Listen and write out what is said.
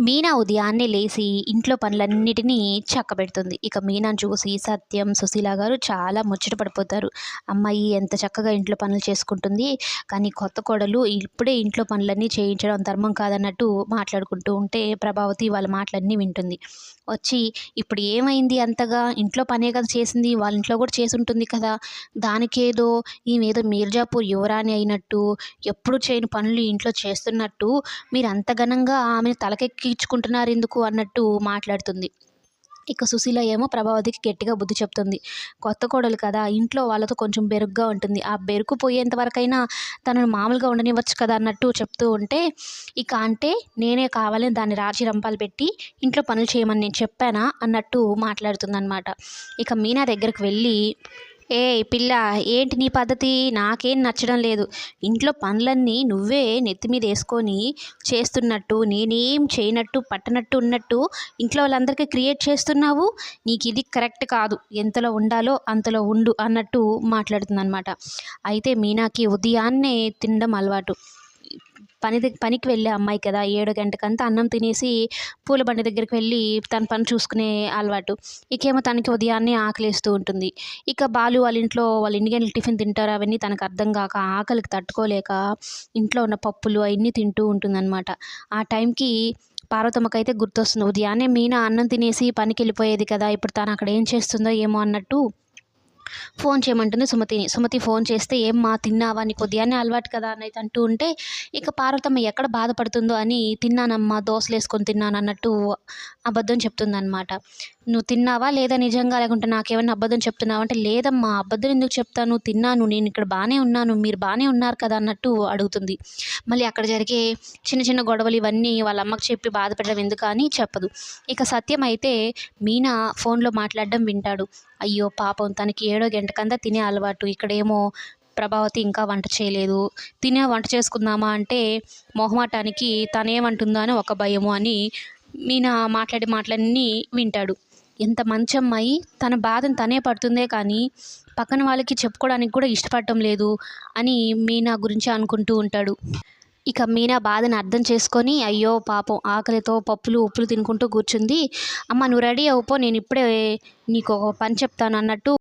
మీనా ఉదయాన్నే లేచి ఇంట్లో పనులన్నిటినీ చక్కబెడుతుంది. ఇక మీనాను చూసి సత్యం సుశీల గారు చాలా ముచ్చట పడిపోతారు. అమ్మాయి ఎంత చక్కగా ఇంట్లో పనులు చేసుకుంటుంది. కానీ కొత్త కోడలు ఇప్పుడే ఇంట్లో పనులన్నీ చేయించడం ధర్మం కాదన్నట్టు మాట్లాడుకుంటూ ఉంటే ప్రభావతి వాళ్ళ మాటలన్నీ వింటుంది. వచ్చి ఇప్పుడు ఏమైంది అంతగా? ఇంట్లో పనే కదా చేసింది. వాళ్ళ ఇంట్లో కూడా చేసి ఉంటుంది కదా. దానికేదో ఈమెదో మీర్జాపూర్ యువరాణి అయినట్టు ఎప్పుడు చేయని పనులు ఇంట్లో చేస్తున్నట్టు మీరు అంత ఘనంగా ఆమెను తీర్చుకుంటున్నారు ఎందుకు అన్నట్టు మాట్లాడుతుంది. ఇక సుశీల ఏమో ప్రభావతికి గట్టిగా బుద్ధి చెప్తుంది. కొత్త కోడలు కదా ఇంట్లో వాళ్ళతో కొంచెం బెరుగ్గా ఉంటుంది. ఆ బెరుకు పోయేంత వరకైనా తనను మామూలుగా ఉండనివ్వచ్చు కదా అన్నట్టు చెప్తూ ఉంటే ఇక అంటే నేనే కావాలని దాన్ని రాజీ రంపాలు పెట్టి ఇంట్లో పనులు చేయమని నేను చెప్పానా అన్నట్టు మాట్లాడుతుందన్నమాట. ఇక మీనా దగ్గరకు వెళ్ళి ఏ పిల్ల ఏంటి నీ పద్ధతి? నాకేం నచ్చడం లేదు. ఇంట్లో పనులన్నీ నువ్వే నెత్తి మీద వేసుకొని చేస్తున్నట్టు నేనేం చేయనట్టు పట్టనట్టు ఉన్నట్టు ఇంట్లో వాళ్ళందరికీ క్రియేట్ చేస్తున్నావు? నీకు ఇది కరెక్ట్ కాదు. ఎంతలో ఉండాలో అంతలో ఉండు అన్నట్టు మాట్లాడుతుంది అనమాట అయితే మీనాకి ఉదయాన్నే తినడం అలవాటు. పని పనికి వెళ్ళే అమ్మాయి కదా ఏడు గంటకంతా అన్నం తినేసి పూల బండి దగ్గరికి వెళ్ళి తన పని చూసుకునే అలవాటు. ఇకేమో తనకి ఉదయాన్నే ఆకలిస్తూ ఉంటుంది. ఇక బాలు వాళ్ళ ఇంట్లో వాళ్ళ ఎన్ని గంటలు టిఫిన్ తింటారు అవన్నీ తనకు అర్థం కాక ఆకలికి తట్టుకోలేక ఇంట్లో ఉన్న పప్పులు అవన్నీ తింటూ ఉంటుందన్నమాట. ఆ టైంకి పార్వతమ్మకైతే గుర్తొస్తుంది ఉదయాన్నే మీనా అన్నం తినేసి పనికి వెళ్ళిపోయేది కదా ఇప్పుడు తను అక్కడ ఏం చేస్తుందో ఏమో అన్నట్టు ఫోన్ చేయమంటుంది సుమతిని సుమతి ఫోన్ చేస్తే ఏం మా తిన్నావా నీకు ఉదయాన్నే అలవాటు కదా అని అయితే అంటూ ఉంటే ఇక పార్వతమ్మ ఎక్కడ బాధపడుతుందో అని తిన్నానమ్మా దోశలు వేసుకొని తిన్నాను అన్నట్టు అబద్ధం చెప్తుందనమాట నువ్వు తిన్నావా లేదా నిజంగా లేకుంటే నాకేమైనా అబద్ధం చెప్తున్నావా అంటే లేదమ్మా అబద్ధం ఎందుకు చెప్తాను తిన్నాను నేను ఇక్కడ బాగానే ఉన్నాను మీరు బాగానే ఉన్నారు కదా అన్నట్టు అడుగుతుంది. మళ్ళీ అక్కడ జరిగే చిన్న చిన్న గొడవలు ఇవన్నీ వాళ్ళ అమ్మకి చెప్పి బాధపడడం ఎందుకు అని చెప్పదు. ఇక సత్యం అయితే మీనా ఫోన్లో మాట్లాడడం వింటాడు. అయ్యో పాపం తనకి ఏడో గంటకంతా తినే అలవాటు. ఇక్కడేమో ప్రభావతి ఇంకా వంట చేయలేదు. తినే వంట చేసుకుందామా అంటే మొహమాటానికి తనేమంటుందో అని ఒక భయము అని మీనా మాట్లాడే మాటలన్నీ వింటాడు. ఎంత మంచి అమ్మాయి తన బాధను తనే పడుతుందే కానీ పక్కన వాళ్ళకి చెప్పుకోవడానికి కూడా ఇష్టపడటం లేదు అని మీనా గురించి అనుకుంటూ ఉంటాడు. ఇక మీనా బాధను అర్థం చేసుకొని అయ్యో పాపం ఆకలితో పప్పులు ఉప్పులు తినుకుంటూ కూర్చుంది. అమ్మ నువ్వు రెడీ అవుపో నేను ఇప్పుడే నీకు ఒక పని చెప్తాను అన్నట్టు